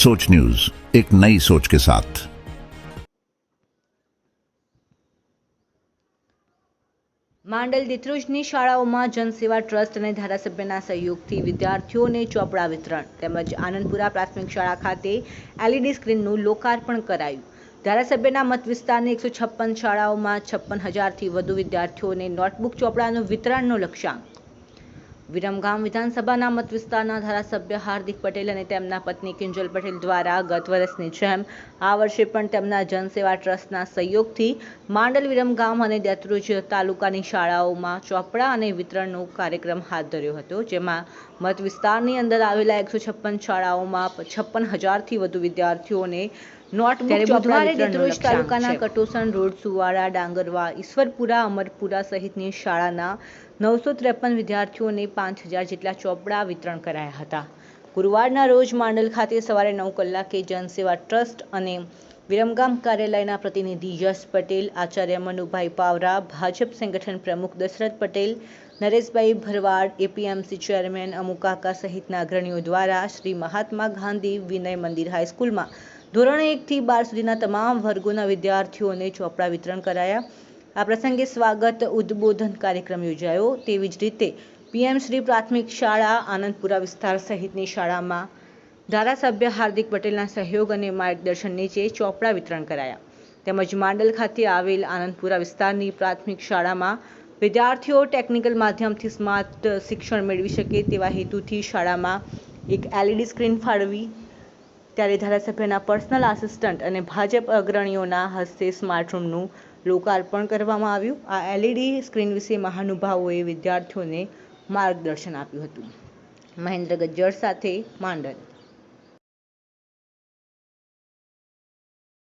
सोच न्यूज एक नई सोच के साथ માંડલ દિત્રુજની શાળાઓમાં જનસેવા ટ્રસ્ટ અને ધારાસભ્યના સહયોગથી વિદ્યાર્થીઓને ચોપડા વિતરણ તેમજ આનંદપુરા પ્રાથમિક શાળા ખાતે એલઈડી સ્ક્રીનનું લોકાર્પણ કરાયું ધારાસભ્યના મત વિસ્તારની એકસો છપ્પન શાળાઓમાં છપ્પન હજારથી વધુ વિદ્યાર્થીઓને નોટબુક ચોપડાનું વિતરણનો લક્ષ્યાંક વિરમગામ વિધાનસભાના મત વિસ્તારના ધારાસભ્ય હાર્દિક પટેલ અને તેમના પત્ની કિંજલ પટેલ દ્વારા ગત વર્ષની જેમ આ વર્ષે પણ તેમના જનસેવા ટ્રસ્ટના સહયોગથી માંડલ વિરમગામ અને દેત્રુજ તાલુકાની શાળાઓમાં ચોપડા અને વિતરણનો કાર્યક્રમ હાથ ધર્યો હતો, જેમાં મત વિસ્તારની અંદર આવેલા એકસો છપ્પન શાળાઓમાં છપ્પન હજારથી વધુ વિદ્યાર્થીઓને નોટબુક બુધવારે દેત્રુજ તાલુકાના કટોસણ રોડ સુવાડા ડાંગરવા ઈશ્વરપુરા અમરપુરા સહિતની શાળાના નવસો ત્રેપન વિદ્યાર્થીઓને પાંચ હજાર જેટલા ચોપડા વિતરણ કરાયા હતા. ગુરુવારના રોજ માંડલ ખાતે સવારે નવ કલાકે જનસેવા ટ્રસ્ટ અને વિરમગામ કાર્યાલયના પ્રતિનિધિ યશ પટેલ આચાર્ય મનુભાઈ પાવરા ભાજપ સંગઠન પ્રમુખ દશરથ પટેલ નરેશભાઈ ભરવાડ એપીએમસી ચેરમેન અમુકાકા સહિતના અગ્રણીઓ દ્વારા શ્રી મહાત્મા ગાંધી વિનય મંદિર હાઈસ્કૂલમાં ધોરણ એકથી બાર સુધીના તમામ વર્ગોના વિદ્યાર્થીઓને ચોપડા વિતરણ કરાયા. આ પ્રસંગે સ્વાગત, ઉદ્બોધન કાર્યક્રમ યોજાયો. તેવી જ રીતે પીએમ શ્રી પ્રાથમિક શાળા, આનંદપુરા વિસ્તાર સહિતની શાળામાં ધારાસભ્ય હાર્દિક પટેલના સહયોગ અને માર્ગદર્શન નીચે ચોપડા વિતરણ કરાયા. તેમજ માંડલ ખાતે આવેલ આનંદપુરા વિસ્તારની પ્રાથમિક શાળામાં વિદ્યાર્થીઓ ટેકનિકલ માધ્યમથી સ્માર્ટ શિક્ષણ મેળવી શકે તેવા હેતુથી શાળામાં એક એલઈડી સ્ક્રીન ફાળવી ત્યારે ધારાસભ્યના પર્સનલ આસિસ્ટન્ટ અને ભાજપ અગ્રણીઓના હસ્તે સ્માર્ટ રૂમનું લોકાર્પણ કરવામાં આવ્યું. આ એલઈડી સ્ક્રીન વિશે મહાનુભાવોએ વિદ્યાર્થીઓને માર્ગદર્શન આપ્યું હતું. મહેન્દ્ર ગજ્જર સાથે માંડલ.